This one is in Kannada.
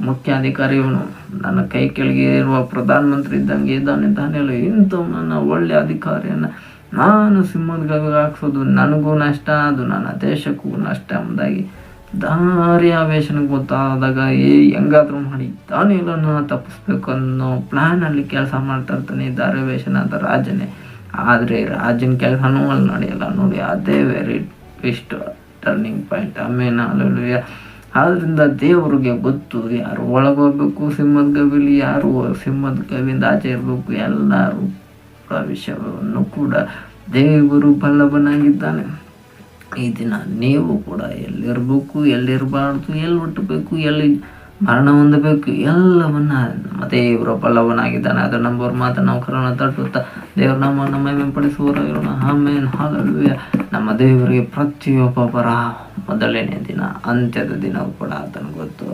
ಮುಖ್ಯಾಧಿಕಾರಿ ಇವನು. ನನ್ನ ಕೈ ಕೆಳಗೆ ಇರುವ ಪ್ರಧಾನಮಂತ್ರಿ ಇದ್ದಂಗೆ ಇದ್ದಾನೆ ತಾನೆಲ್ಲ ಇಂಥವನನ್ನ ಒಳ್ಳೆ ಅಧಿಕಾರಿಯನ್ನು ನಾನು ಸಿಂಹದ ಹಾಕ್ಸೋದು ನನಗೂ ನಷ್ಟ, ಅದು ನನ್ನ ದೇಶಕ್ಕೂ ನಷ್ಟ ಎಂಬುದಾಗಿ ದಾರಿ ಆವೇಶನ ಗೊತ್ತಾದಾಗ ಏ, ಹೆಂಗಾದ್ರೂ ಮಾಡಿ ತಾನೆಲ್ಲನ ತಪ್ಪಿಸ್ಬೇಕು ಅನ್ನೋ ಪ್ಲ್ಯಾನಲ್ಲಿ ಕೆಲಸ ಮಾಡ್ತಾ ಇರ್ತಾನೆ ದಾರಿವೇಶನ ಅಂತ ರಾಜನೇ. ಆದರೆ ರಾಜನ ಕೆಲಸನೂ ಅಲ್ಲಿ ನಡೆಯಲ್ಲ, ನೋಡಿ, ಅದೇ ವೆರಿ ಬೆಸ್ಟ್ ಟರ್ನಿಂಗ್ ಪಾಯಿಂಟ್ ಆಮೇಲೆ ಅಲ್ಲೆಲ್ಲೂಯ್ಯ ಆದ್ದರಿಂದ ದೇವರಿಗೆ ಗೊತ್ತು, ಯಾರು ಒಳಗೋಗ್ಬೇಕು ಸಿಂಹದ ಗವಿಲಿ, ಯಾರು ಸಿಂಹದ ಗವಿಯಿಂದ ಆಚೆ ಇರಬೇಕು, ಎಲ್ಲರೂ ಕೂಡ ವಿಷಯವನ್ನು ಕೂಡ ದೇವರು ಬಲ್ಲಭನಾಗಿದ್ದಾನೆ ಈ ದಿನ ನೀವು ಕೂಡ ಎಲ್ಲಿರಬೇಕು, ಎಲ್ಲಿರಬಾರ್ದು, ಎಲ್ಲಿ ಹುಟ್ಟಬೇಕು, ಎಲ್ಲಿ ಮರಣ ಹೊಂದಬೇಕು ಎಲ್ಲವನ್ನ ಮತ್ತೆ ಇವರು ಬಲ್ಲವನಾಗಿದ್ದಾನೆ ಅದು ನಂಬುವ ಮಾತ್ರ ನಾವು ಕರೋಣ ತಟ್ಟುತ್ತಾ, ದೇವ್ರ ನಮ್ಮ ನಮ್ಮ ಆಮೇನ್, ಹಾಲೆಲೂಯ. ನಮ್ಮ ದೇವರಿಗೆ ಪ್ರತಿಯೊಬ್ಬೊಬ್ಬರ ಮೊದಲನೇ ದಿನ, ಅಂತ್ಯದ ದಿನವೂ ಕೂಡ ಆತನ ಗೊತ್ತು.